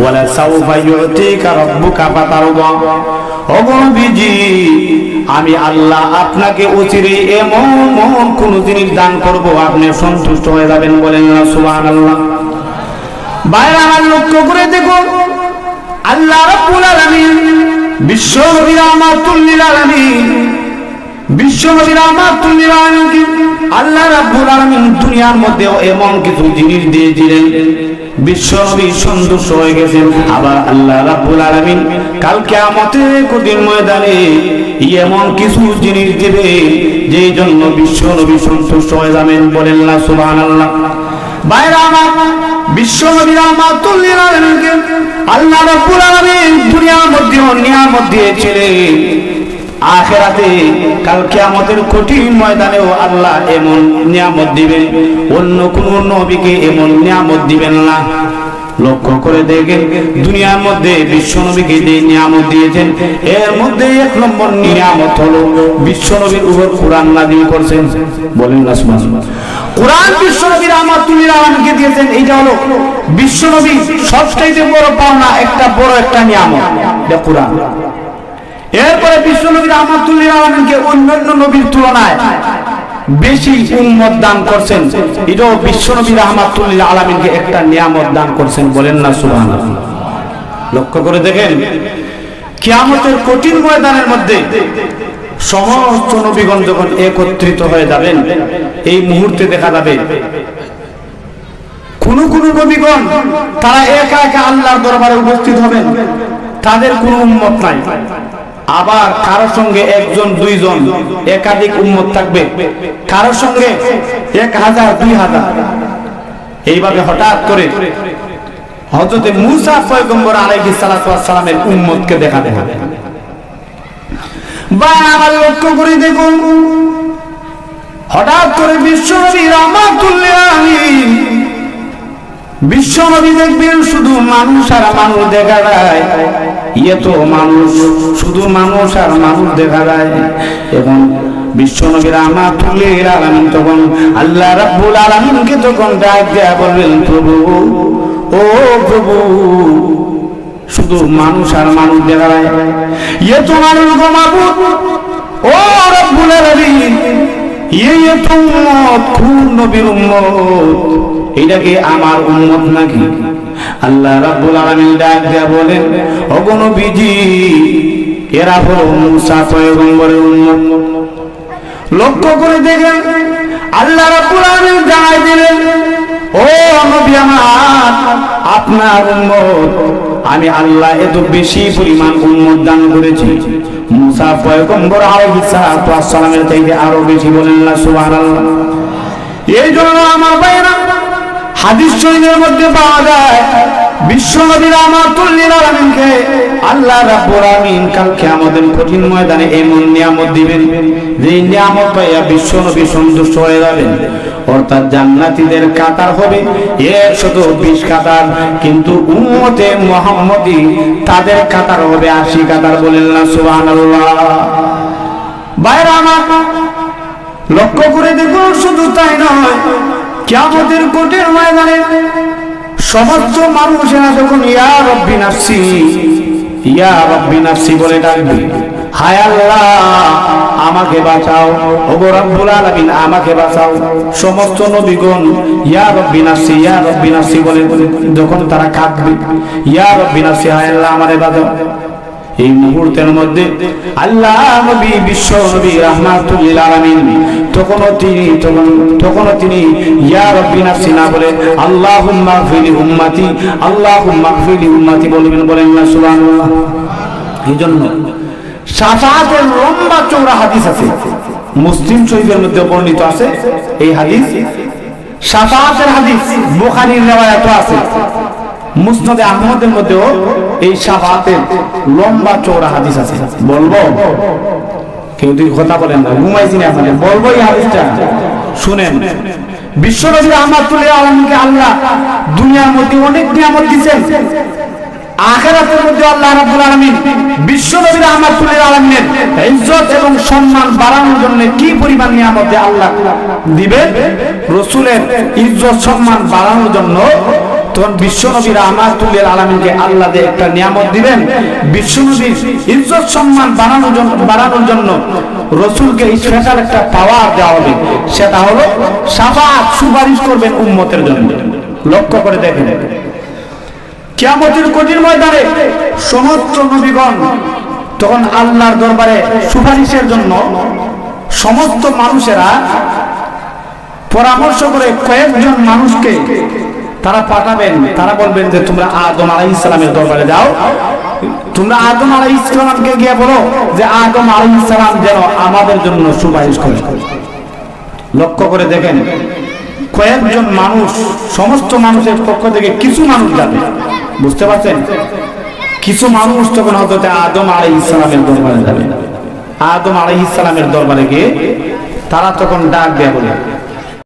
ওয়ালা সাউফা ইউতিকা রাব্বুকা ফাতারদা। ওগো নবীজি আমি আল্লাহ আপনাকে অচিরে এমন এমন কোন জিনিস দান করব, আপনি সন্তুষ্ট হয়ে যাবেন বলেন না, সুবহানাল্লাহ। বাইরে আমার লক্ষ্য করে দেখুন আল্লাহ রাব্বুল আলামিন বিশ্ব নবী রাহমাতুল লিল আলামিন, বিশ্ব নবী রাহমাতুল লিল আলামিন আল্লাহ রাব্বুল আলামিন দুনিয়ার মধ্যে এমন কিছু জিনিস দিয়েছিলেন বিশ্ব নবী সন্তুষ্ট হয়ে গেছেন। আবার আল্লাহ রাব্বুল আলামিন কাল কিয়ামতের কঠিন ময়দানে এমন কিছু জিনিস দিবে, যেই জন্য বিশ্ব নবী সন্তুষ্ট হয়ে যাবেন বলেন না, সুবহানাল্লাহ। বাইরে আমার, বিশ্ব নবী রাহমাতুল লিল আলামিনকে আল্লাহ রাব্বুল আলামিন দুনিয়ার মধ্যে নিয়ামত দিয়েছিলেন। আখেরাতে কাল কিয়ামতের কঠিন ময়দানেও আল্লাহ এমন নিয়ামত দিবেন অন্য কোন নবীকে এমন নিয়ামত দিবেন না। লক্ষ্য করে দেখেন দুনিয়ার মধ্যে বিশ্ব নবীকে যে নিয়ামত দিয়েছেন, এর মধ্যে এক নম্বর নিয়ামত হলো বিশ্ব নবীর উপর কোরআন নাজিল করছেন। বলেন না, সুবহানাল্লাহ। কোরআন বিশ্ব নবীর আমাতুল্লিল আলমকে দিয়েছেন, এইটা হলো বিশ্ব নবী সবচাইতে বড় পাওনা, একটা বড় একটা নিয়ামত কোরআন। এরপরে বিশ্ব নবীর আমাতুল্লিল আলমকে অন্যান্য নবীর তুলনায় বেশি উম্মত দান করছেন। এটাও বিশ্ব নবী রহমাতুল্লিল আলমিনকে একটা নিয়ামত দান করছেন বলেন না সুবহান লক্ষ্য করে দেখেন, কিয়ামতের কঠিন ময়দানের মধ্যে সমস্ত নবীগণ যখন একত্রিত হয়ে যাবেন, এই মুহূর্তে দেখা যাবে কোন কোন নবীগণ তারা একা একা আল্লাহর দরবারে উপস্থিত হবেন, তাদের কোনো উন্মত নাই। আবার কারোর সঙ্গে একজন, দুইজন, একাধিক উম্মত থাকবে। কারোর সঙ্গে এক হাজার, দুই হাজার। এইভাবে হঠাৎ করে হজরতে মুসা পয়গম্বর ওয়াস সালামের উম্মতকে দেখা দেখা বা আমার লক্ষ্য করে দেখুন, হঠাৎ করে বিশ্বনবী রহমাতুল্লাহ আলাইহি বিশ্বনবী দেখবেন শুধু মানুষ আর মানুষ দেখা যায়। ইয়ে তো মানুষ, শুধু মানুষ আর মানুষ দেখা যায়। এবং বিশ্বনবীর আমাতুল্লিল আলামিন তখন আল্লাহ রাব্বুল আলামিনকে তখন ডাক দেয়া বললেন প্রভু, ও প্রভু, শুধু মানুষ আর মানুষ দেখা যায়। ইয়ে তো মানুষ গো মাবুদ ও রব্বুল আলামিন এটা কি আমার নাকি? ডাক বলেন লক্ষ্য করে দেখেন, আল্লাহ রাব্বুল আলামিন জানাই দিলেন, ও নবী আমার, আপনার আমি আল্লাহ এত বেশি পরিমাণ উম্মত দান করেছি। মুসা পয়গম্বর চাইতে আরও বেশি বলেন না এই জন্য আমার ভাইরা হাদিস শরীফের মধ্যে পাওয়া যায়, বিশ্ব নবীর আমাতুল্লিল আলামিনকে আল্লাহ রাব্বুল আলামিন কালকে আমাদের কঠিন ময়দানে এমন নিয়ামত দিবেন যে নিয়ামত পাইয়া বিশ্ব নবী সন্তুষ্ট হয়ে যাবেন। অর্থাৎ জান্নাতীদের কাতার হবে। একশত বিশ কাতার, কিন্তু উম্মতে মোহাম্মদী তাদের কাতার হবে আশি কাতার বলেন না, সুবহানাল্লাহ। বাইরে আমার, লক্ষ্য করে দেখুন, শুধু তাই নয়, কিয়ামতের কোটের ময়দানে সমস্ত মানুষেরা যখন, ইয়া রব্বি নাফসি, ইয়া রব্বি নাফসি বলে ডাকবে, হায় আল্লাহ আমাকে বাঁচাও। ওগো রব্বুল আলামিন, আমাকে বাঁচাও। সমস্ত নবীগণ, ইয়া রব্বি নাফসি, ইয়া রব্বি বলে যখন তারা কাঁদবে, ইয়া রব্বি নাফসি, হায় আমারে বাঁচাও এই মুহূর্তের মধ্যে আল্লাহ নবী, বিশ্ব নবী, রাহমাতুল্লিল আলামিন তখনও তিনি, তখন তখনও তিনি ইয়া রব্বি না বলে আল্লাহুম্মা ফিলি উম্মতি, আল্লাহুম্মা ফিলি উম্মতি বলবেন, বলেন না, সুবহানাল্লাহ। এই জন্য সাফাতের লম্বা চৌড়া হাদিস আছে। মুসলিম শরীফের মধ্যে বর্ণিত আছে, এই হাদিস সাফাতের হাদিস বুখারীর রিওয়ায়াত আছে। মুসনাদে আহমদের মধ্যেও এই সাফাতের লম্বা চৌড়া হাদিস আছে। বলব? কেউ তুই কথা বলেন না, ঘুমাইছি না আপনাদের বলব এই হাদিসটা। শুনেন বিশ্বনবী রহমাতুল্লাহ আলমকে আল্লাহ দুনিয়ার মধ্যে অনেক নিয়ামত দিচ্ছেন আখেরাতের মধ্যে আল্লাহ রাব্বুল আলামিন আলামিনের ইজ্জত এবং সম্মান বাড়ানোর জন্য কি পরিমাণ আল্লাহ দিবেন? রসুলের ইজ্জত, সম্মান বাড়ানোর জন্য তখন আল্লাহ একটা নিয়ামত দিবেন। বিশ্বনবীর ইজ্জত, সম্মান বাড়ানোর জন্য বাড়ানোর জন্য রসুলকে স্পেশাল একটা পাওয়ার দেওয়া হবে। সেটা হলো সাফাত সুপারিশ করবেন উম্মতের জন্য। লক্ষ্য করে দেখেন। কিয়ামতের কঠিন ময়দানে সমস্ত নবীগণ তখন আল্লাহর দরবারে সুপারিশের জন্য সমস্ত মানুষেরা পরামর্শ করে কয়েকজন মানুষকে তারা পাঠাবেন। তারা বলবেন যে, তোমরা আদম আলাই ইসলামের দরবারে যাও। তোমরা আদম আলাই ইসলামকে গিয়ে বলো যে, আদম আলাই ইসলাম যেন আমাদের জন্য সুপারিশ করে। লক্ষ্য করে দেখেন, কয়েকজন মানুষ, সমস্ত মানুষের পক্ষ থেকে কিছু মানুষ যাবে। বুঝতে পারছেন? কিছু মানুষ তখন হজরতে আদম আলাই ইসলামের দরবারে যাবে, আদম আলাই ইসলামের দরবারে গিয়ে তারা তখন ডাক দেয়া বলে